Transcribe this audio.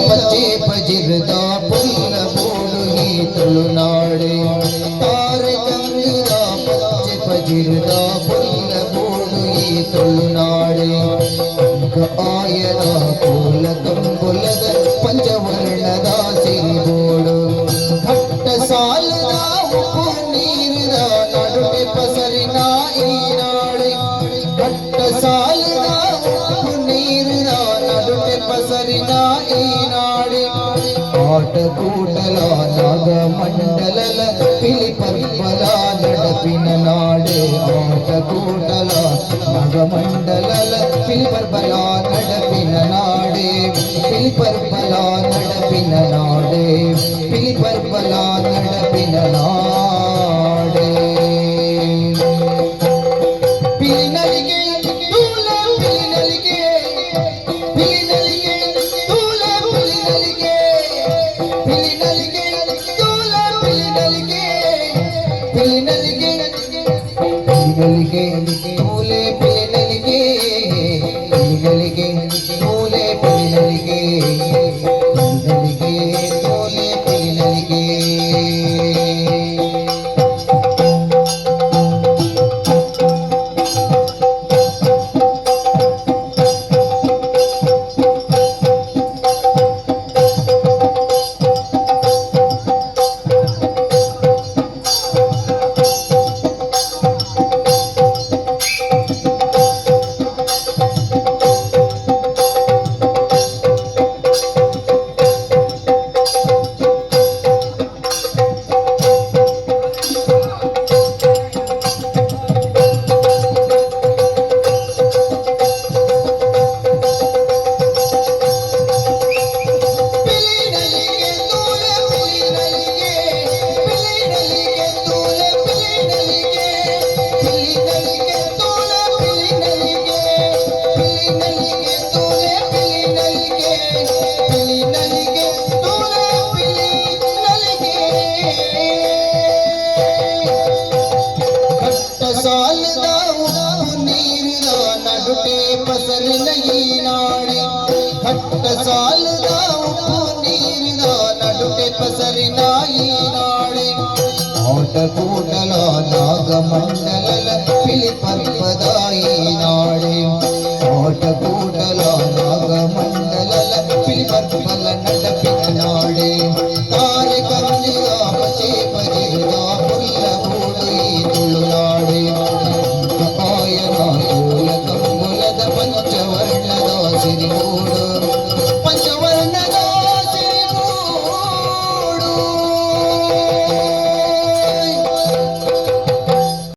ಪಚ್ಚೆ ಪಜಿರದ ಪುಣ್ಣ ಪೂರ್ಣಿ ತುಳುನಾಡೆ ತಾರೆ ಕಂಗಿದ ಪಚ್ಚೆ ಪಜಿರದ ಪುಣ್ಣ ಪೂರ್ಣಿ ತುಳುನಾಡೆ ಆಯದ மதினாயை நாடி ஆட்ட கூட்டலா நாக மண்டலல பிலி பரிபலா நடப்பின நாடு. ஆட்ட கூட்டலா நாக மண்டலல பிலி பர்பலா நடப்பின நாடு. பிலி பர்பலா நடப்பின நாடு. பிலி பர்பலா நடப்பின पे न लिखे लिखे लिखे भोले पे ನಡುಟೆ ಪಸರಿನ ಈ ನಾಡೆ ಕಟ್ಟ ಸಾಲದ ಉಪ್ಪು ನೀರಿನ ನಡುಟೆ ಪಸರಿನ ಈ ನಾಡೆ ಆಟ ಕೂಟಲ ನಾಗ ಮಂಡಲಲ ಪಿಲಿ ಪರ್ಪದ ಈ ನಾಡೆ ಆಟ ಕೂಟಲ ನಾಗ ಮಂಡಲಲ ಪಿಲಿ ಪರ್ಪಲ ನಡಪಿ